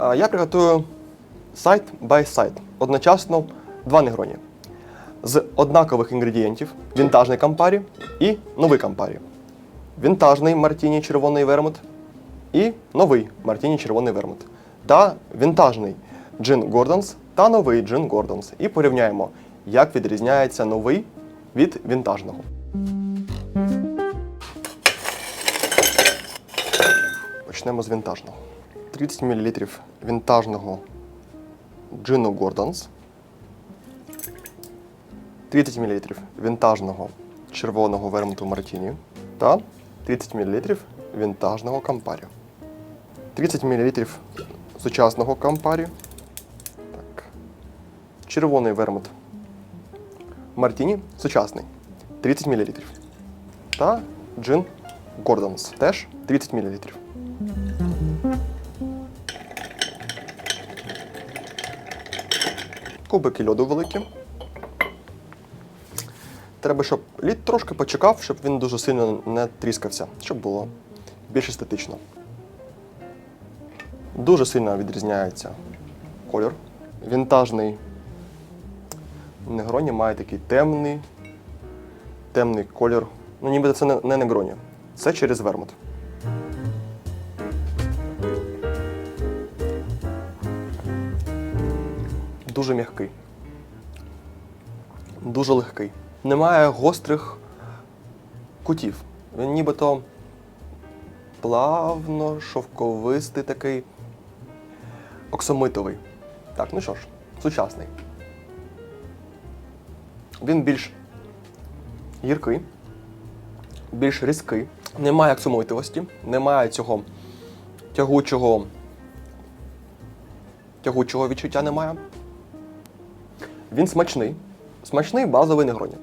Я приготую сайт by сайт. Одночасно два негроні. З однакових інгредієнтів вінтажний кампарі і новий кампарі. Вінтажний мартіні червоний вермут і новий мартіні червоний вермут. Та вінтажний джин Гордонс та новий джин Гордонс. І порівняємо, як відрізняється новий від вінтажного. Почнемо з вінтажного. 30 мл вінтажного джину Гордонс. 30 мл вінтажного червоного вермуту Мартіні та 30 мл вінтажного кампарі. 30 мл сучасного кампарі. Так. Червоний вермут Мартіні сучасний 30 мл. Та джин Гордонс теж 30 мл. Кубики льоду великі. Треба, щоб лід трошки почекав, щоб він дуже сильно не тріскався, щоб було більш естетично. Дуже сильно відрізняється колір. Вінтажний негроні має такий темний, темний колір. Ну, ніби це не- не негроні. Це через вермут. Дуже м'який. Дуже легкий. Немає гострих кутів. Він нібито плавно, шовковистий такий, оксамитовий. Так, ну що ж, сучасний. Він більш гіркий, більш різкий. Немає оксамитовості, немає цього тягучого, тягучого відчуття немає. Він смачний. Смачний базовий негроні.